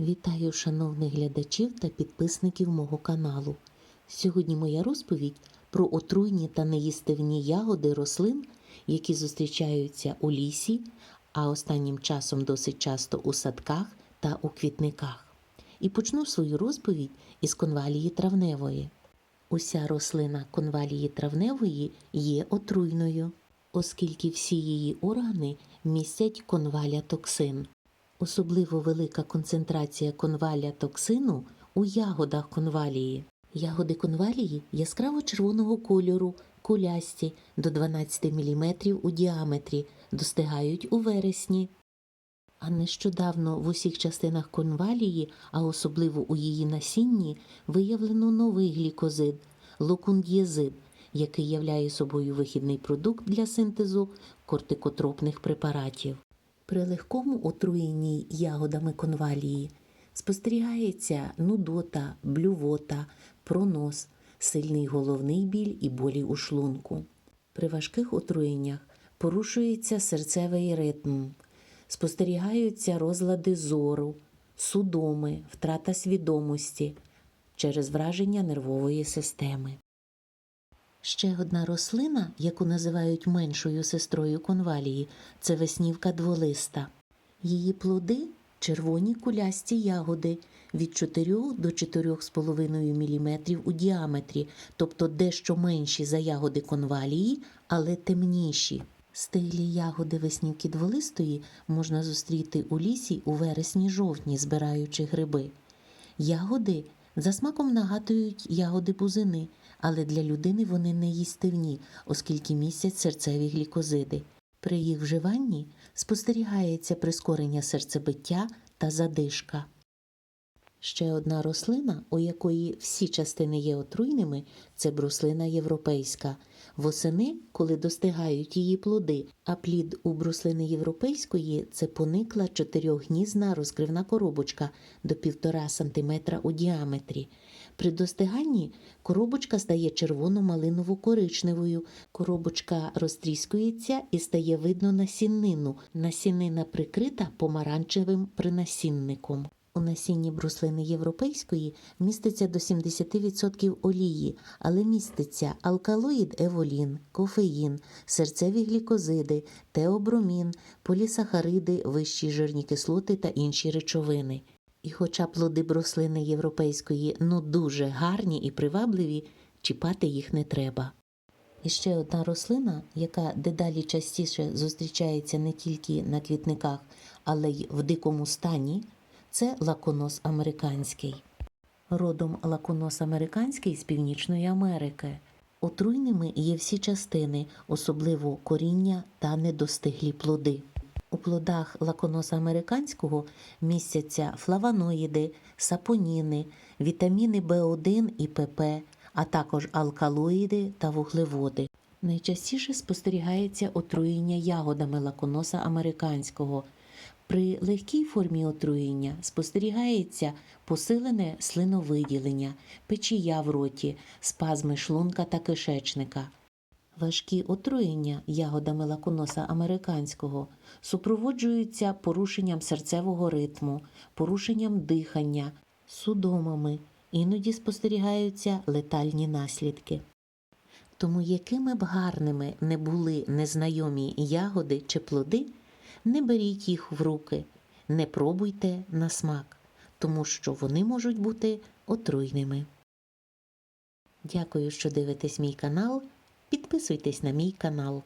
Вітаю шановних глядачів та підписників мого каналу. Сьогодні моя розповідь про отруйні та неїстивні ягоди рослин, які зустрічаються у лісі, а останнім часом досить часто у садках та у квітниках. І почну свою розповідь із конвалії травневої. Уся рослина конвалії травневої є отруйною, оскільки всі її органи містять конваля токсин. Особливо велика концентрація конваля токсину у ягодах конвалії. Ягоди конвалії яскраво червоного кольору, кулясті до 12 мм у діаметрі, достигають у вересні. А нещодавно в усіх частинах конвалії, а особливо у її насінні, виявлено новий глікозид локундієзид, який являє собою вихідний продукт для синтезу кортикотропних препаратів. При легкому отруєнні ягодами конвалії спостерігається нудота, блювота, пронос, сильний головний біль і болі у шлунку. При важких отруєннях порушується серцевий ритм, спостерігаються розлади зору, судоми, втрата свідомості через враження нервової системи. Ще одна рослина, яку називають меншою сестрою конвалії, це веснівка дволиста. Її плоди червоні кулясті ягоди від 4 до 4,5 мм у діаметрі, тобто дещо менші за ягоди конвалії, але темніші. Стиглі ягоди веснівки дволистої можна зустріти у лісі у вересні-жовтні, збираючи гриби. Ягоди за смаком нагадують ягоди бузини, але для людини вони не їстивні, оскільки містять серцеві глікозиди. При їх вживанні спостерігається прискорення серцебиття та задишка. Ще одна рослина, у якої всі частини є отруйними, це бруслина європейська. Восени, коли достигають її плоди, а плід у бруслини європейської це поникла чотирьохгнізна розкривна коробочка до 1,5 см у діаметрі. При достиганні коробочка стає червоно-малиново-коричневою, коробочка розтріскується і стає видно насіннину. Насіннина прикрита помаранчевим принасінником. У насінні бруслини європейської міститься до 70% олії, але міститься алкалоїд еволін, кофеїн, серцеві глікозиди, теобромін, полісахариди, вищі жирні кислоти та інші речовини. І хоча плоди бруслини європейської ну дуже гарні і привабливі, чіпати їх не треба. І ще одна рослина, яка дедалі частіше зустрічається не тільки на квітниках, але й в дикому стані, це лаконос американський. Родом лаконос американський з Північної Америки. Отруйними є всі частини, особливо коріння та недостиглі плоди. У плодах лаконоса американського містяться флавоноїди, сапоніни, вітаміни В1 і ПП, а також алкалоїди та вуглеводи. Найчастіше спостерігається отруєння ягодами лаконоса американського. При легкій формі отруєння спостерігається посилене слиновиділення, печія в роті, спазми шлунка та кишечника. Важкі отруєння ягодами лаконоса американського супроводжуються порушенням серцевого ритму, порушенням дихання, судомами, іноді спостерігаються летальні наслідки. Тому якими б гарними не були незнайомі ягоди чи плоди, не беріть їх в руки, не пробуйте на смак, тому що вони можуть бути отруйними. Дякую, що дивитесь мій канал. Підписуйтесь на мій канал.